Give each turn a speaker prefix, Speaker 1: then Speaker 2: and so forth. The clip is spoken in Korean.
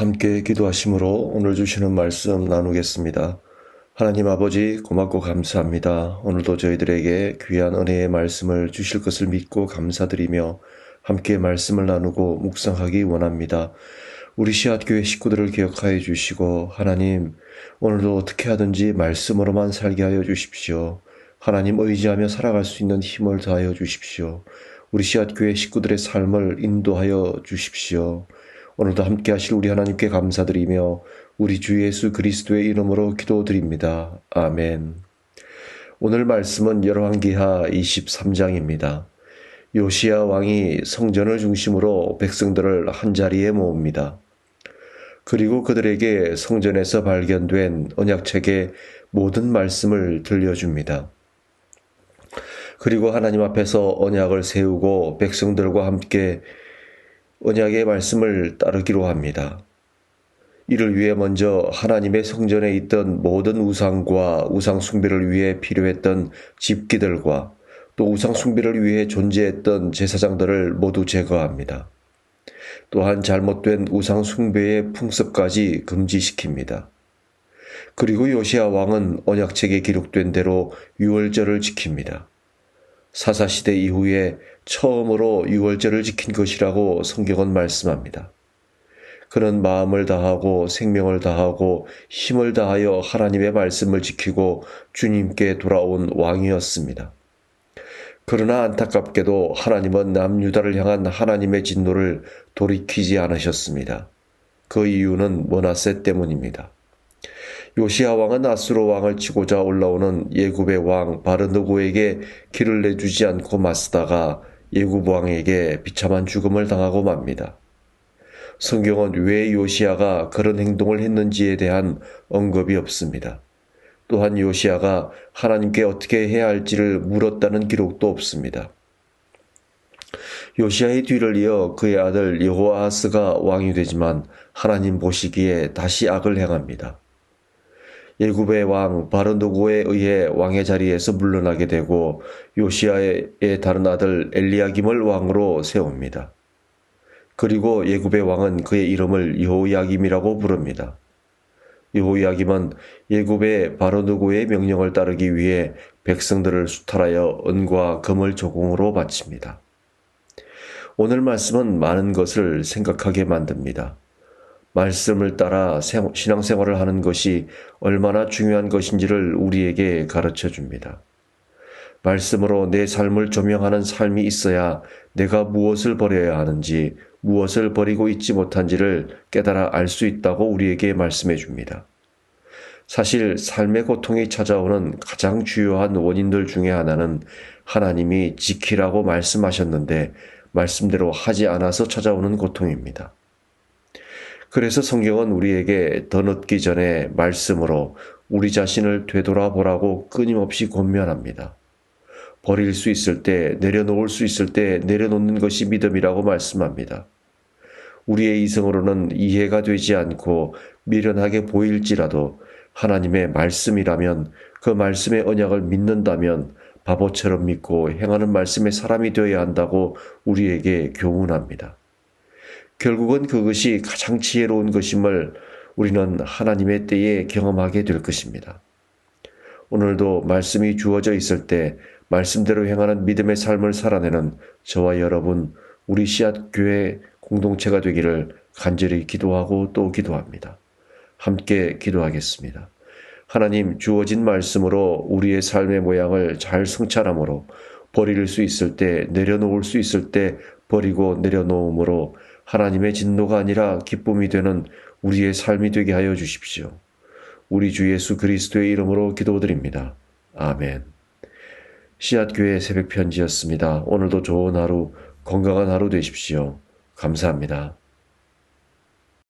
Speaker 1: 함께 기도하심으로 오늘 주시는 말씀 나누겠습니다. 하나님 아버지 고맙고 감사합니다. 오늘도 저희들에게 귀한 은혜의 말씀을 주실 것을 믿고 감사드리며 함께 말씀을 나누고 묵상하기 원합니다. 우리 시앗교회 식구들을 기억하여 주시고 하나님 오늘도 어떻게 하든지 말씀으로만 살게 하여 주십시오. 하나님 의지하며 살아갈 수 있는 힘을 더하여 주십시오. 우리 씨앗교회 식구들의 삶을 인도하여 주십시오. 오늘도 함께 하실 우리 하나님께 감사드리며 우리 주 예수 그리스도의 이름으로 기도드립니다. 아멘. 오늘 말씀은 열왕기하 23장입니다. 요시야 왕이 성전을 중심으로 백성들을 한자리에 모읍니다. 그리고 그들에게 성전에서 발견된 언약책의 모든 말씀을 들려줍니다. 그리고 하나님 앞에서 언약을 세우고 백성들과 함께 언약의 말씀을 따르기로 합니다. 이를 위해 먼저 하나님의 성전에 있던 모든 우상과 우상 숭배를 위해 필요했던 집기들과 또 우상 숭배를 위해 존재했던 제사장들을 모두 제거합니다. 또한 잘못된 우상 숭배의 풍습까지 금지시킵니다. 그리고 요시아 왕은 언약책에 기록된 대로 유월절을 지킵니다. 사사시대 이후에 처음으로 유월절을 지킨 것이라고 성경은 말씀합니다. 그는 마음을 다하고 생명을 다하고 힘을 다하여 하나님의 말씀을 지키고 주님께 돌아온 왕이었습니다. 그러나 안타깝게도 하나님은 남유다를 향한 하나님의 진노를 돌이키지 않으셨습니다. 그 이유는 모나세 때문입니다. 요시아 왕은 아수로 왕을 치고자 올라오는 예굽의 왕 바르누고에게 길을 내주지 않고 맞서다가 예굽 왕에게 비참한 죽음을 당하고 맙니다. 성경은 왜 요시아가 그런 행동을 했는지에 대한 언급이 없습니다. 또한 요시아가 하나님께 어떻게 해야 할지를 물었다는 기록도 없습니다. 요시아의 뒤를 이어 그의 아들 여호아스가 왕이 되지만 하나님 보시기에 다시 악을 행합니다. 예굽의 왕 바르노고에 의해 왕의 자리에서 물러나게 되고 요시아의 다른 아들 엘리야김을 왕으로 세웁니다. 그리고 예굽의 왕은 그의 이름을 여호야김이라고 부릅니다. 여호야김은 예굽의 바로누고의 명령을 따르기 위해 백성들을 수탈하여 은과 금을 조공으로 바칩니다. 오늘 말씀은 많은 것을 생각하게 만듭니다. 말씀을 따라 신앙생활을 하는 것이 얼마나 중요한 것인지를 우리에게 가르쳐 줍니다. 말씀으로 내 삶을 조명하는 삶이 있어야 내가 무엇을 버려야 하는지, 무엇을 버리고 있지 못한지를 깨달아 알 수 있다고 우리에게 말씀해 줍니다. 사실 삶의 고통이 찾아오는 가장 주요한 원인들 중의 하나는 하나님이 지키라고 말씀하셨는데 말씀대로 하지 않아서 찾아오는 고통입니다. 그래서 성경은 우리에게 더 늦기 전에 말씀으로 우리 자신을 되돌아보라고 끊임없이 권면합니다. 버릴 수 있을 때, 내려놓을 수 있을 때 내려놓는 것이 믿음이라고 말씀합니다. 우리의 이성으로는 이해가 되지 않고 미련하게 보일지라도 하나님의 말씀이라면 그 말씀의 언약을 믿는다면 바보처럼 믿고 행하는 말씀의 사람이 되어야 한다고 우리에게 교훈합니다. 결국은 그것이 가장 지혜로운 것임을 우리는 하나님의 때에 경험하게 될 것입니다. 오늘도 말씀이 주어져 있을 때 말씀대로 행하는 믿음의 삶을 살아내는 저와 여러분, 우리 씨앗 교회 공동체가 되기를 간절히 기도하고 또 기도합니다. 함께 기도하겠습니다. 하나님 주어진 말씀으로 우리의 삶의 모양을 잘 성찰함으로 버릴 수 있을 때 내려놓을 수 있을 때 버리고 내려놓음으로 하나님의 진노가 아니라 기쁨이 되는 우리의 삶이 되게 하여 주십시오. 우리 주 예수 그리스도의 이름으로 기도드립니다. 아멘. 씨앗교회 새벽 편지였습니다. 오늘도 좋은 하루, 건강한 하루 되십시오. 감사합니다.